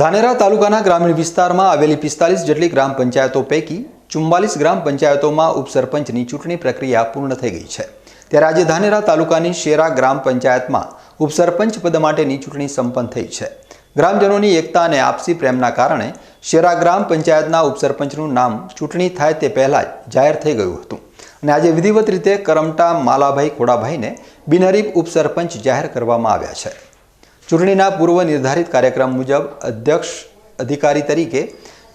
ધાનેરા તાલુકાના ગ્રામીણ વિસ્તારમાં આવેલી પિસ્તાલીસ જેટલી ગ્રામ પંચાયતો પૈકી ચુમ્માલીસ ગ્રામ પંચાયતોમાં ઉપસરપંચની ચૂંટણી પ્રક્રિયા પૂર્ણ થઈ ગઈ છે. ત્યારે આજે ધાનેરા તાલુકાની શેરા ગ્રામ પંચાયતમાં ઉપસરપંચ પદ માટેની ચૂંટણી સંપન્ન થઈ છે. ગ્રામજનોની એકતા અને આપસી પ્રેમના કારણે શેરા ગ્રામ પંચાયતના ઉપસરપંચનું નામ ચૂંટણી થાય તે પહેલાં જ જાહેર થઈ ગયું હતું. અને આજે વિધિવત રીતે કરમટા માલાભાઈ ખોડાભાઈને બિનહરીફ ઉપસરપંચ જાહેર કરવામાં આવ્યા છે. ચૂંટણીના પૂર્વ નિર્ધારિત કાર્યક્રમ મુજબ અધ્યક્ષ અધિકારી તરીકે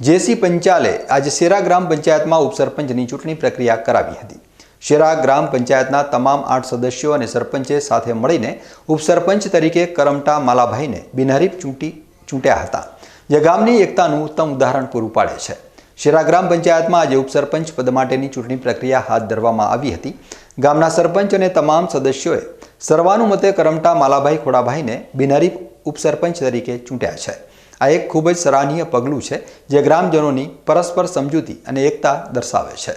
જેસી પંચાલે આજે શેરા ગ્રામ પંચાયતમાં ઉપસરપંચની ચૂંટણી પ્રક્રિયા કરાવી હતી. શેરા ગ્રામ પંચાયતના તમામ આઠ સદસ્યો અને સરપંચે સાથે મળીને ઉપસરપંચ તરીકે કરમટા માલાભાઈને બિનહરીફ ચૂંટી ચૂંટ્યા હતા. જે ગામની એકતાનું ઉત્તમ ઉદાહરણ પૂરું પાડે છે. શેરા ગ્રામ પંચાયતમાં આજે ઉપસરપંચ પદ માટેની ચૂંટણી પ્રક્રિયા હાથ ધરવામાં આવી હતી. ગામના સરપંચ અને તમામ સદસ્યોએ સર્વાનુમતે કરમટા માલાભાઈ ખોડાભાઈને બિનહરીફ ઉપસરપંચ તરીકે ચૂંટ્યા છે. આ એક ખૂબ જ સરાહનીય પગલું છે જે ગ્રામજનોની પરસ્પર સમજૂતી અને એકતા દર્શાવે છે.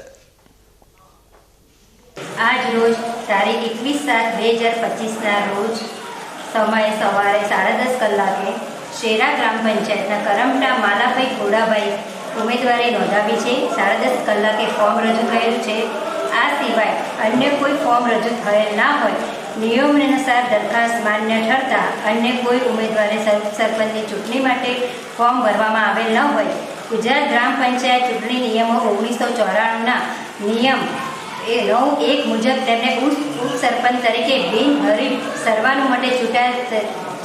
આજ રોજ તારીખ એકવીસ સાત બે હજાર પચીસના રોજ સમય સવારે સાડા દસ કલાકે શેરા ગ્રામ પંચાયતના કરમટા માલાભાઈ ખોડાભાઈ ઉમેદવારી નોંધાવી છે. સાડા દસ કલાકે ફોર્મ રજૂ થયેલું છે. આ સિવાય અન્ય કોઈ ફોર્મ રજૂ થયેલ ના હોય નિયમ અનુસાર દરખાસ્ત માન્ય ઠરતા અન્ય કોઈ ઉમેદવારે સર- સરપંચની ચૂંટણી માટે ફોર્મ ભરવામાં આવેલ ન હોય. ગુજરાત ગ્રામ પંચાયત ચૂંટણી નિયમો ઓગણીસો ચોરાણુંના નિયમ એ નવ એક મુજબ તેમને ઉપ ઉપસરપંચ તરીકે બિનહરીફ સર્વાનુમતે ચૂંટાય,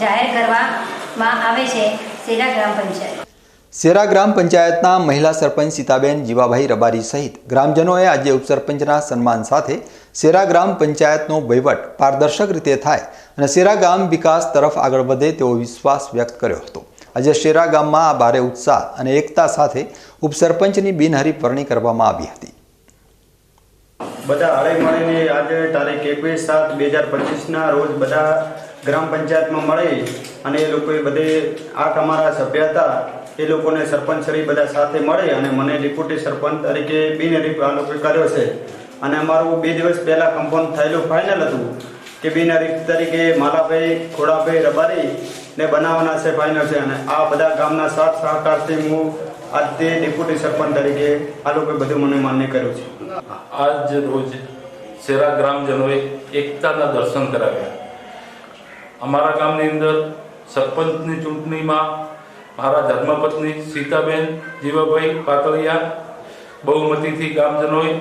જાહેર કરવામાં આવે છે. સેરા ગ્રામ પંચાયત. શેરા ગ્રામ પંચાયતના મહિલા સરપંચ સીતાબેન જીવાભાઈ રબારી સહિત ગ્રામજનોએ આજે ઉપસરપંચના સન્માન સાથે સેરા ગ્રામ પંચાયતનો વહીવટ પારદર્શક રીતે થાય અને સેરા ગામ વિકાસ તરફ આગળ વધે તેવો વિશ્વાસ વ્યક્ત કર્યો હતો. આજે શેરા ગામમાં આ ભારે ઉત્સાહ અને એકતા સાથે ઉપસરપંચની બિનહરીફ વરણી કરવામાં આવી હતી. બધા હળી મળીને આજે તારીખ એકવીસ સાત બે હજાર પચીસના રોજ બધા ગ્રામ પંચાયતમાં મળી અને એ લોકોએ બધે આ અમારા સભ્ય હતા, એ લોકોને સરપંચ શ્રી બધા સાથે મળી અને મને ડેપ્યુટી સરપંચ તરીકે બિનહરીફ આ કર્યો છે. અને અમારું બે દિવસ પહેલાં કમ્પાઉન્ડ થયેલું ફાઇનલ હતું કે બિનહરીફ તરીકે માલાભાઈ, ખોડાભાઈ રબારી ને બનાવવાના છે ફાઇનલ છે. અને આ બધા ગામના સાથ સહકારથી હું આજે ડેપ્યુટી સરપંચ તરીકે આ લોકોએ બધું મને માન્ય કર્યું છે. આજ રોજ શેરા ગ્રામજનોએ એકતાના દર્શન કરાવ્યા. અમારા ગામની અંદર સરપંચની ચૂંટણીમાં મારા ધર્મપત્ની સીતાબેન, જીવાભાઈ પાતળિયા, બહુમતીથી ગામજનોએ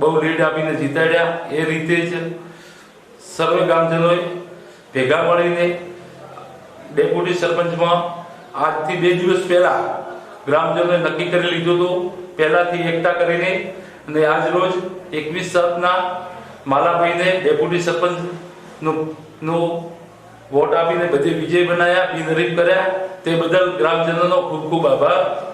બહુ લીડ આપીને જીતાડ્યા. એ રીતે જ સર્વે ગામજનોએ ભેગા મળીને ડેપ્યુટી સરપંચમાં આજથી બે દિવસ પહેલાં ગ્રામજનોએ નક્કી કરી લીધું હતું. પહેલાંથી એકઠા કરીને અને આજ રોજ એકવીસ સાતના માલાભાઈને ડેપ્યુટી સરપંચનું નું વોટ આપીને બધે વિજય બનાવ્યા બિનહરીફ કર્યા. તે બદલ ગ્રામજનોનો ખૂબ ખૂબ આભાર.